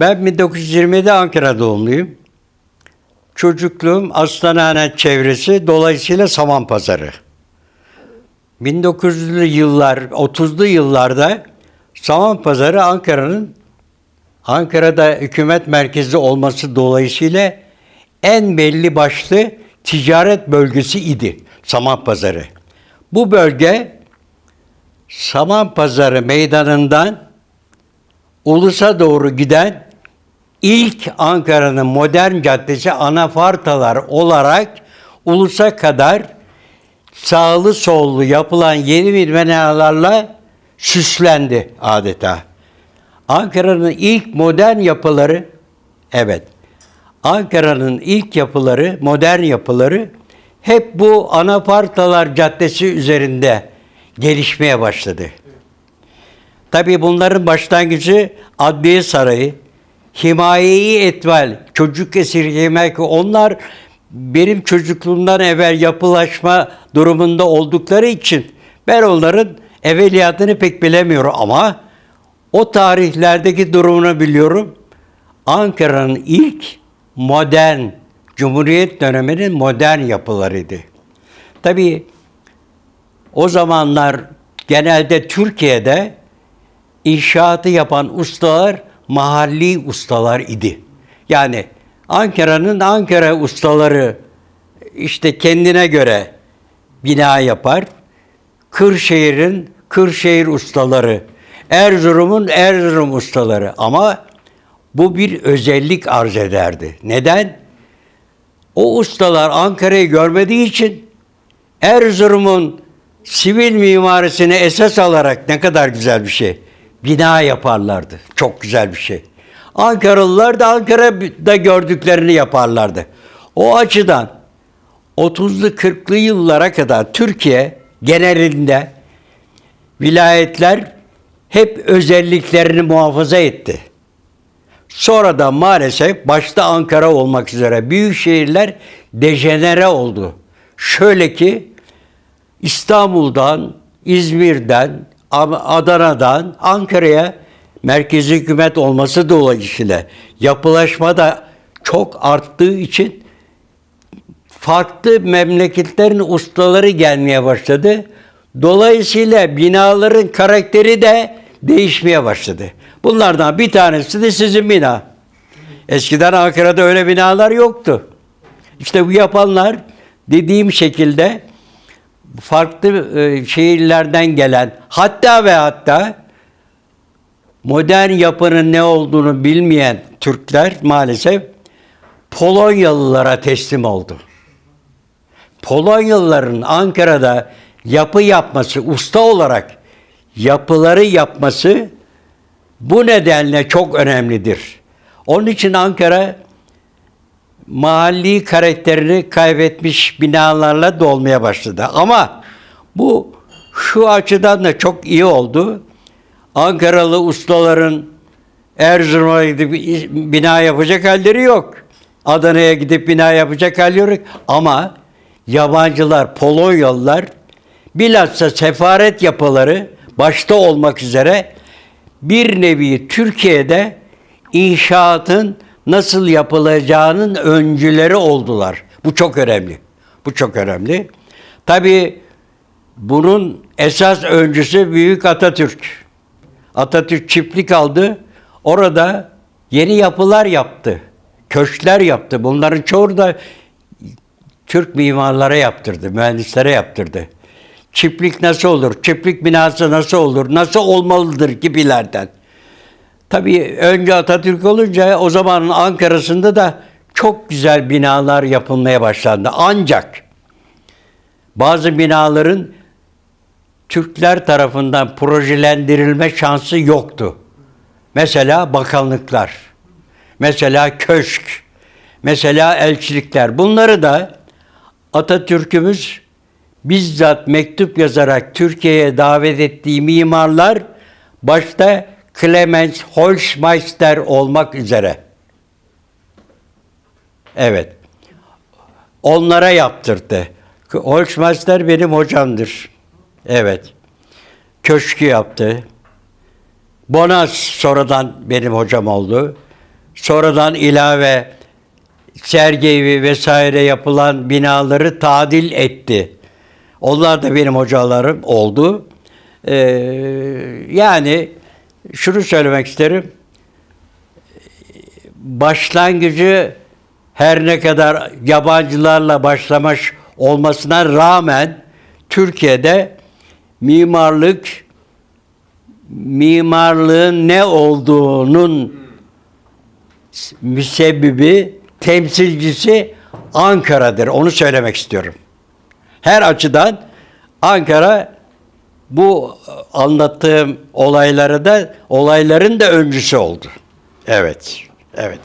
Ben 1920'de Ankara doğumluyum. Çocukluğum Aslanhane çevresi dolayısıyla Saman Pazarı. 1900'lü yıllar, 30'lu yıllarda Saman Pazarı Ankara'nın Ankara'da hükümet merkezi olması dolayısıyla en belli başlı ticaret bölgesi idi Saman Pazarı. Bu bölge Saman Pazarı meydanından Ulus'a doğru giden ilk Ankara'nın modern caddesi anafartalar olarak Ulus'a kadar sağlı sollu yapılan yeni binalarla süslendi adeta. Ankara'nın ilk modern yapıları, evet, Ankara'nın ilk yapıları, modern yapıları hep bu Anafartalar Caddesi üzerinde gelişmeye başladı. Tabii bunların başlangıcı Adliye Sarayı, Himayeyi Etval, çocuk esirgemek onlar benim çocukluğumdan evvel yapılaşma durumunda oldukları için ben onların evveliyatını pek bilemiyorum ama o tarihlerdeki durumunu biliyorum. Ankara'nın ilk modern, Cumhuriyet döneminin modern yapılarıydı. Tabii o zamanlar genelde Türkiye'de inşaatı yapan ustalar mahalli ustalar idi. Yani Ankara'nın Ankara ustaları işte kendine göre bina yapar. Kırşehir'in Kırşehir ustaları, Erzurum'un Erzurum ustaları ama bu bir özellik arz ederdi. Neden? O ustalar Ankara'yı görmediği için Erzurum'un sivil mimarisini esas alarak ne kadar güzel bir şey. Bina yaparlardı. Çok güzel bir şey. Ankaralılar da Ankara'da gördüklerini yaparlardı. O açıdan 30'lu 40'lı yıllara kadar Türkiye genelinde vilayetler hep özelliklerini muhafaza etti. Sonradan maalesef başta Ankara olmak üzere büyük şehirler dejenere oldu. Şöyle ki İstanbul'dan, İzmir'den, Adana'dan Ankara'ya merkezi hükümet olması dolayısıyla yapılaşma da çok arttığı için farklı memleketlerin ustaları gelmeye başladı. Dolayısıyla binaların karakteri de değişmeye başladı. Bunlardan bir tanesi de sizin bina. Eskiden Ankara'da öyle binalar yoktu. İşte bu yapanlar dediğim şekilde farklı e, şehirlerden gelen hatta ve hatta modern yapının ne olduğunu bilmeyen Türkler maalesef Polonyalılara teslim oldu. Polonyalıların Ankara'da yapı yapması, usta olarak yapıları yapması bu nedenle çok önemlidir. Onun için Ankara mahalli karakterini kaybetmiş binalarla dolmaya başladı. Ama bu şu açıdan da çok iyi oldu. Ankaralı ustaların Erzurum'a gidip bina yapacak halleri yok. Adana'ya gidip bina yapacak halleri yok. Ama yabancılar, Polonyalılar bilhassa sefaret yapıları başta olmak üzere bir nevi Türkiye'de inşaatın nasıl yapılacağının öncüleri oldular. Bu çok önemli. Bu çok önemli. Tabii bunun esas öncüsü Büyük Atatürk. Atatürk çiftlik aldı. Orada yeni yapılar yaptı. Köşkler yaptı. Bunların çoğu da Türk mimarlara yaptırdı, mühendislere yaptırdı. Çiftlik nasıl olur? Çiftlik binası nasıl olur? Nasıl olmalıdır gibilerden. Tabii önce Atatürk olunca o zamanın Ankara'sında da çok güzel binalar yapılmaya başlandı. Ancak bazı binaların Türkler tarafından projelendirilme şansı yoktu. Mesela bakanlıklar, mesela köşk, mesela elçilikler. Bunları da Atatürk'ümüz bizzat mektup yazarak Türkiye'ye davet ettiği mimarlar başta Clemens Holzmeister olmak üzere. Evet. Onlara yaptırdı. Holzmeister benim hocamdır. Evet. Köşkü yaptı. Bonas sonradan benim hocam oldu. sonradan ilave sergi vesaire yapılan binaları tadil etti. Onlar da benim hocalarım oldu. Ee, yani şunu söylemek isterim. Başlangıcı her ne kadar yabancılarla başlamış olmasına rağmen Türkiye'de mimarlık mimarlığın ne olduğunun müsebbibi, temsilcisi Ankara'dır. Onu söylemek istiyorum. Her açıdan Ankara bu anlattığım olayları da olayların da öncüsü oldu. Evet. Evet.